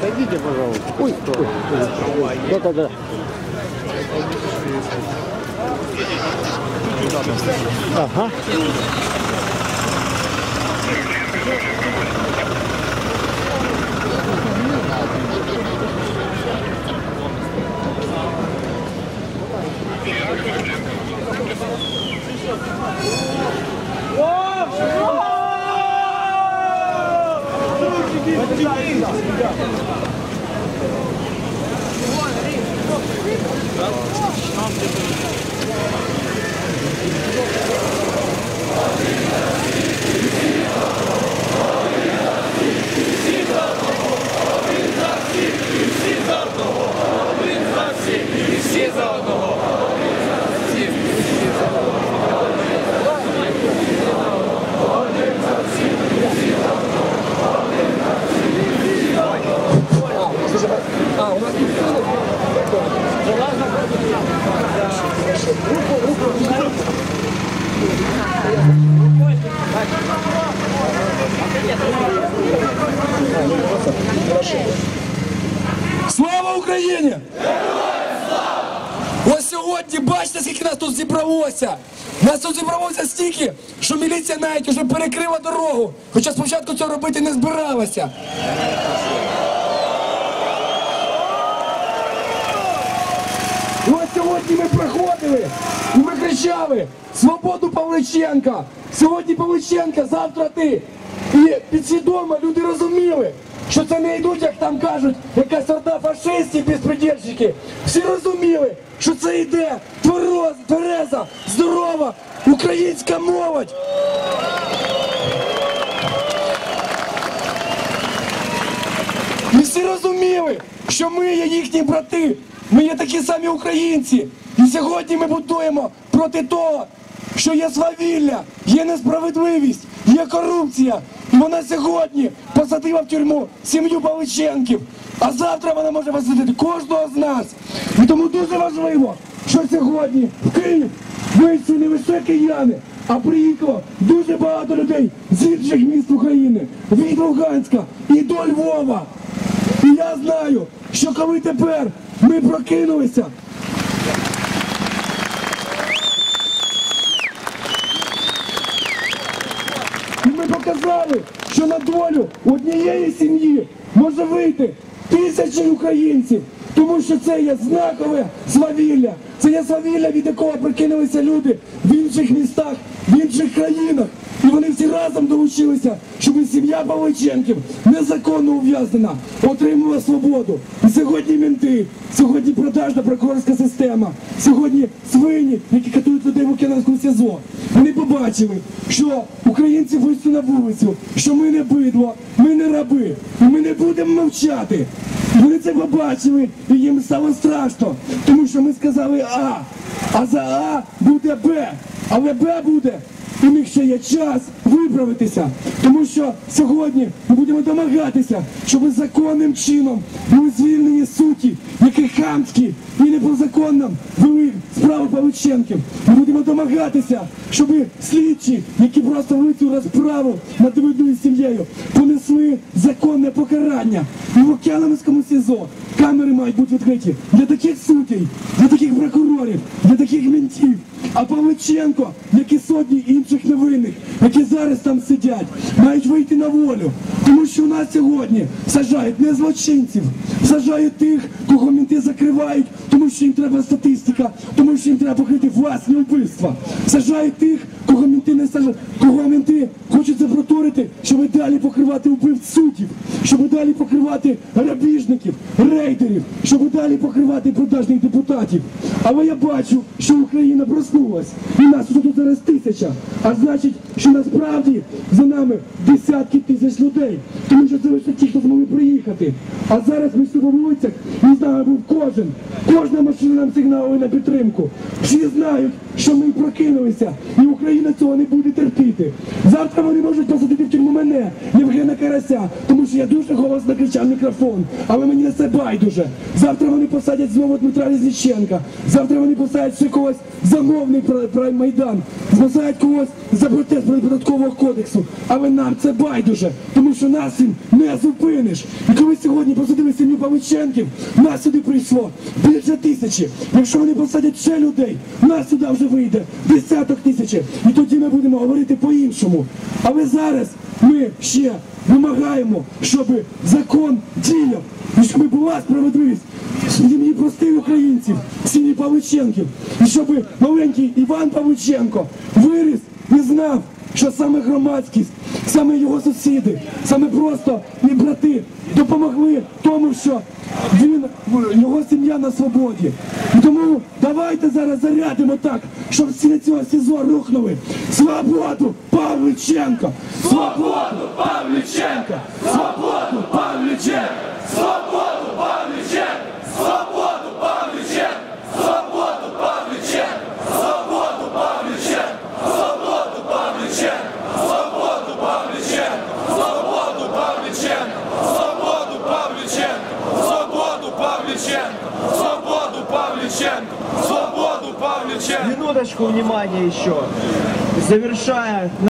Зайдите, пожалуйста. Ой, ой, ой. Да, да, да. Ага. О! О! Слушайте, Слава Україні! Ось сьогодні бачите, скільки нас тут зібралося. Нас тут зібралося стільки, що міліція навіть вже перекрила дорогу, хоча спочатку цього робити не збиралася. Ось сьогодні ми проходили і ми кричали Свободу Павличенка! Сьогодні Павличенка, завтра ти. І підсвідомо люди розуміли, що це не йдуть, як там кажуть, якась орда фашистів, безпредельщики. Всі розуміли, що це йде твероз- твереза, здорова українська молодь. І всі розуміли, що ми є їхні брати, ми є такі самі українці. І сьогодні ми будуємо проти того, що є свавілля, є несправедливість, є корупція. Вона сьогодні посадила в тюрму сім'ю Павличенків, а завтра вона може посадити кожного з нас. І тому дуже важливо, що сьогодні в Київ вийшли не лише кияни, а приїхало дуже багато людей з інших міст України, від Луганська і до Львова. І я знаю, що коли тепер ми прокинулися, показали, що на долю однієї сім'ї може вийти тисячі українців, тому що це є знакове свавілля. Це є свавілля, від якого прикинулися люди в інших містах, в інших країнах. І вони всі разом долучилися, щоб сім'я Павличенків незаконно ув'язнена отримала свободу. І сьогодні мінти, сьогодні продажна прокурорська система, сьогодні свині, які катують людей в Океанському СІЗО. Вони побачили, що українці вийшли на вулицю, що ми не бидло, ми не раби, і ми не будемо мовчати. Вони це побачили, і їм стало страшно, тому що ми сказали А, а за А буде Б, але Б буде. У них ще є час виправитися, тому що сьогодні ми будемо домагатися, щоб законним чином були звільнені суті, які хамські і не по законам вели справу Павличенків. Ми будемо домагатися, щоб слідчі, які просто вели цю розправу над невинною сім'єю, понесли законне покарання. І в Океанському СІЗО камери мають бути відкриті для таких суддів, для таких прокурорів, для таких ментів. А Павличенко, як і сотні інших невинних, які зараз там сидять, мають вийти на волю. Тому що у нас сьогодні сажають не злочинців, сажають тих, кого мінти закривають, тому що їм треба статистика, тому що їм треба покрити власні вбивства. Сажають тих, кого мінти не сажають, кого мінти хочуть запроторити, щоб далі покривати вбивць суддів, щоб далі покривати грабіжників, рейдерів, щоб далі покривати продажних депутатів. Але я бачу, що Україна проснулась, і нас тут зараз тисяча. А значить, що насправді за нами десятки тисяч людей, тому що це лише ті, хто змогли приїхати. А зараз ми всі вулицях, і з нами був кожен. Кожна машина нам сигналує на підтримку. Всі знають, що ми прокинулися, і Україна. Цього не буде терпіти. Завтра вони можуть посадити в тюрму мене, Євгена Карася, тому що я дуже голосно кричав мікрофон, але мені на це байдуже. Завтра вони посадять знову Дмитра Різніченка. Завтра вони посадять ще когось замовний про, про Майдан, посадять когось за протест податкового кодексу. Але нам це байдуже, тому що нас їм не зупиниш. І коли сьогодні посадили сім'ю Павличенків, нас сюди прийшло більше тисячі. Якщо вони посадять ще людей, нас сюди вже вийде десяток тисячі. І тоді ми будемо говорити по-іншому. Але зараз ми ще вимагаємо, щоб закон діяв і щоб була справедливість сім'ї простих українців, сім'ї Павличенків, і щоб маленький Іван Павличенко виріс і знав, що саме громадськість, саме його сусіди, саме просто і брати допомогли тому, що він його сім'я на свободі. І тому давайте зараз зарядимо так, щоб всі цього СІЗО рухнули. Свободу Павличенко! Свободу Павличенко! Свободу Павличенко! Свободу Минуточку внимания еще. Завершая